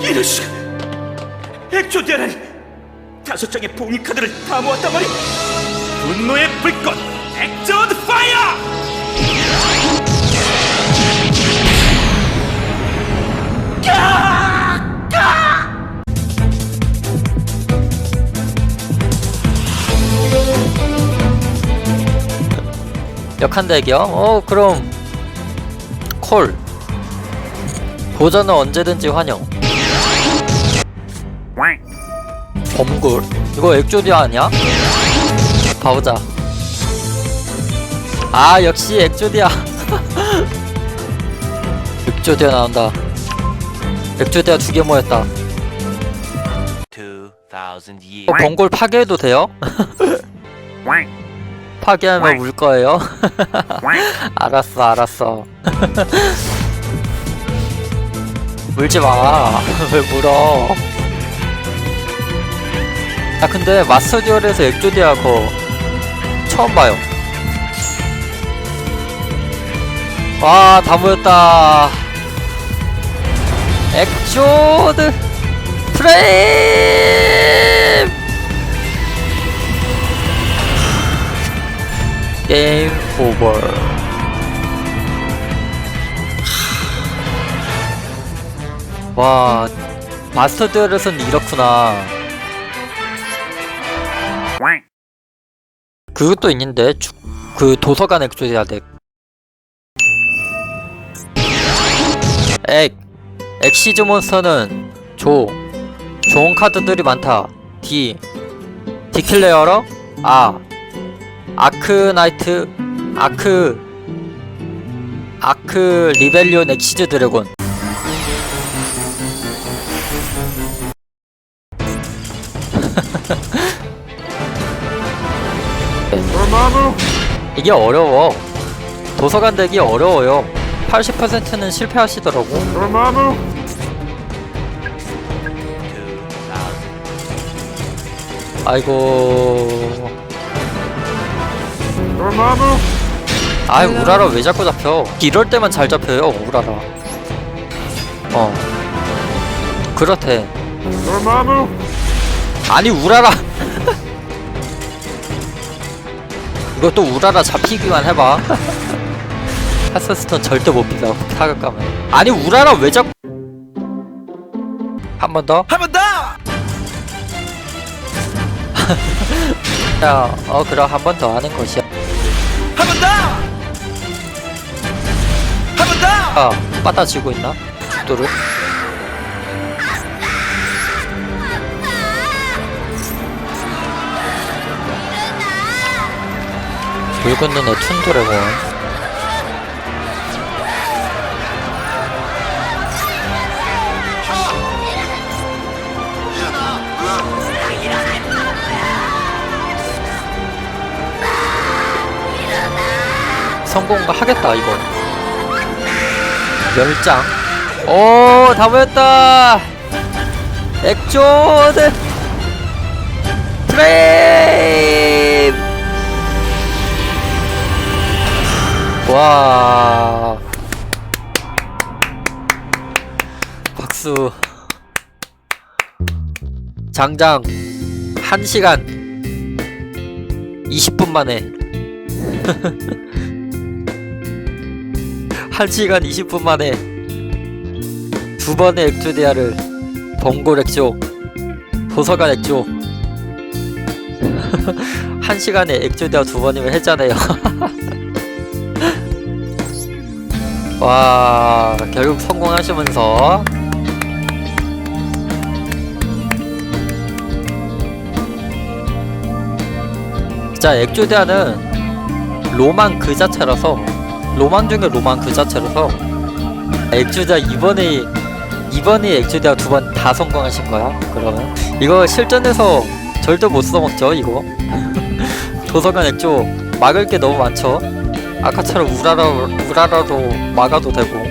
이럴 수가 액조디아는 다섯 장의 봉인 카드를 다 모았단 말이야 분노의 불꽃 액조드 파이어! 역한대기요? 어 그럼 콜. 도전은 언제든지 환영 범굴 이거 액조디아 아니야? 가보자 아 역시 액조디아 액조디아 나온다 액조디아 두 개 모였다 2,000 years. 어, 범골 파괴해도 돼요? 파괴하면 울 거예요? 알았어, 알았어. 울지 마. 왜 물어? 아 근데 마스터 듀얼에서 액조디아 거 처음 봐요. 와, 다 모였다. 액조드 프레임! 게임 오버. 와, 마스터 듀얼에서는 이렇구나. 그것도 있는데, 주- 그 도서관 액조디아 덱. 액. 엑시즈 몬스터는 조. 좋은 카드들이 많다. D. 디킬레어러? 아. 아크 나이트 아크 아크 리벨리온 엑시즈 드래곤 이게 어려워. 도서관 덱이 어려워요. 80%는 실패하시더라고. 2,000. 아이고. 아이 우라라 왜 자꾸 잡혀? 이럴 때만 잘 잡혀요 우라라. 어. 그렇대. 아니 우라라 이것도 우라라 잡히기만 해봐 하스스톤 절대 못 비다 타격 가면 아니 우라라 왜 자꾸 한번 더? 한 번 더! 야, 어 그럼 한 번 더 하는 것이야 한 번 더! 한 번 더! 아, 빠따지고 있나? 죽도를? 붉은 눈의 툰 드래곤 성공가 하겠다 이거 열장 오, 다 모였다! 액조드! 프레임! 와. 박수. 장장, 1시간 20분 만에. 1시간 20분 만에 두 번의 액조디아를 번골 액조 도서관 액조 한 시간에 액조디아 두 번이면 했잖아요 와 결국 성공하시면서. 진짜 액조디아는 로망 그 자체라서 로망 중에 로망 그 자체라서 액조디아 이번에 이번에 액조디아 두번 다 성공하신 거야? 그러면? 이거 실전에서 절대 못 써먹죠 이거? 도서관 액조 막을 게 너무 많죠 아까처럼 우라라 우라라도 막아도 되고